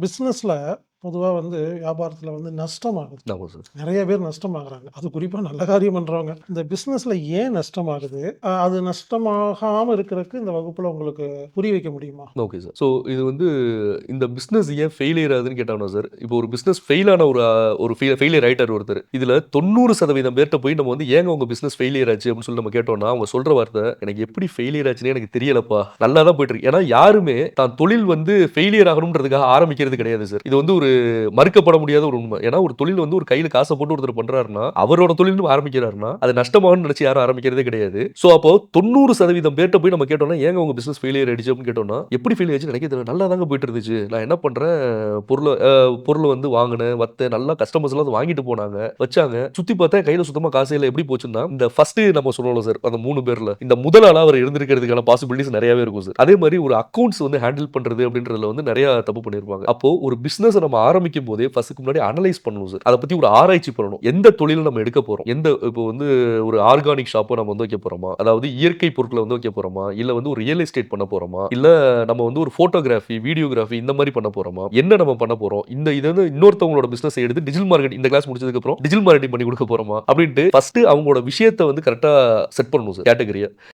பிஸ்னஸில் பொதுவாக வந்து வியாபாரத்தில் வந்து நஷ்டமாகுது. நிறைய பேர் நஷ்டமாகறாங்க. அது குறிப்பாக நல்ல காரியம் பண்ணுறவங்க இந்த பிஸ்னஸில் ஏன் நஷ்டமாகுது? அது நஷ்டமாகாமல் இருக்கிறதுக்கு இந்த வகுப்பில் உங்களுக்கு புரிய வைக்க முடியுமா? Okay sir. ஸோ இது வந்து இந்த பிஸ்னஸ் ஏன் ஃபெயிலியர் ஆகுதுன்னு கேட்டாங்கன்னா சார் இப்போ ஒரு பிஸ்னஸ் ஃபெயிலான ஒரு ஒரு ஃபெயிலியர் ஆயிட்டார் ஒருத்தர் இதில் தொண்ணூறு சதவீதம் பேர்ட்ட போய் நம்ம வந்து ஏங்க உங்க பிஸ்னஸ் ஃபெயிலியர் ஆச்சு அப்படின்னு சொல்லி நம்ம கேட்டோம்னா அவங்க சொல்ற வார்த்தை எனக்கு எப்படி ஃபெயிலியர் ஆச்சுன்னு எனக்கு தெரியலப்பா. நல்லா தான் போயிட்டு இருக்கு. ஏன்னா யாருமே தான் தொழில் வந்து ஃபெயிலியர் ஆகணுன்றதுக்காக ஆரம்பிக்கிறது கிடையாது சார். இது வந்து ஒரு மறுக்கப்பட முடியாத ஒரு உண்மை. ஏன்னா ஒரு தொழில் வந்து ஒரு கையில் காசை போட்டு ஒருத்தர் பண்றாருன்னா அவரோட தொழில் ஆரம்பிக்கிறாருன்னா அது நஷ்டமாகனு நினைச்சு யாரும் ஆரம்பிக்கிறதே கிடையாது. ஸோ அப்போ தொண்ணூறு சதவீதம் பேர்ட்ட போய் நம்ம கேட்டோம்னா ஏங்க உங்க பிசினஸ் ஃபெயிலியர் ஆயிடுச்சு அப்படின்னு கேட்டோம்னா எப்படி ஃபெயில் ஆயிடுச்சு நினைக்க தெரியல. நல்லா தாங்க போயிட்டு இருந்துச்சு. நான் என்ன பண்றேன்? பொருளை பொருளை வந்து வாங்கினேன் வத்த நல்லா கஸ்டமர்ஸ் எல்லாம் வாங்கிட்டு போனாங்க வச்சாங்க. சுத்தி பார்த்தா கையில சுத்தமா காசு இல்லை. எப்படி போச்சுன்னா இந்த ஃபர்ஸ்ட் நம்ம சொல்லணும் சார் அந்த மூணு பேர்ல இந்த முதல் ஆளா அவர் இருந்திருக்கிறதுக்கான பாசிபிலிட்டிஸ் நிறையவே இருக்கும் சார் அதே மாதிரி ஒரு அக்கௌண்ட்ஸ் வந்து ஹேண்டில் பண்றது அப்படின்றதுல வந்து நிறைய தப்பு பண்ணிருப்பாங்க. அப்போ ஒரு பிசினஸ் நம்ம ஆரம்பிக்கும் போதே ஃபர்ஸ்ட்க்கு முன்னாடி அனலைஸ் பண்ணணும் சார் அதை பற்றி ஒரு ஆராய்ச்சி பண்ணணும். எந்த தொழிலை நம்ம எடுக்க போகிறோம் எந்த இப்போ வந்து ஒரு ஆர்கானிக் ஷாப்பை நம்ம வந்து வைக்க போகிறோமா அதாவது இயற்கை பொருட்களை வந்து வைக்க போகிறோமா இல்லை வந்து ஒரு ரியல் எஸ்டேட் பண்ண போகிறோமா இல்லை நம்ம வந்து ஒரு ஃபோட்டோகிராஃபி வீடியோகிராஃபி இந்த மாதிரி பண்ண போகிறோமா என்ன நம்ம பண்ண போகிறோம் இந்த இது வந்து இன்னொருத்தவங்களோட பிசினஸ் எடுத்து டிஜிட்டல் மார்க்கெட் இந்த கிளாஸ் முடிச்சதுக்கப்புறம் டிஜிட்டல் மார்க்கெட்டிங் பண்ணி கொடுக்க போறோமா? அப்படின்ட்டு ஃபஸ்ட்டு அவங்களோட விஷயத்தை வந்து கரெக்டாக செட் பண்ணணும் சார் கேட்டகரியை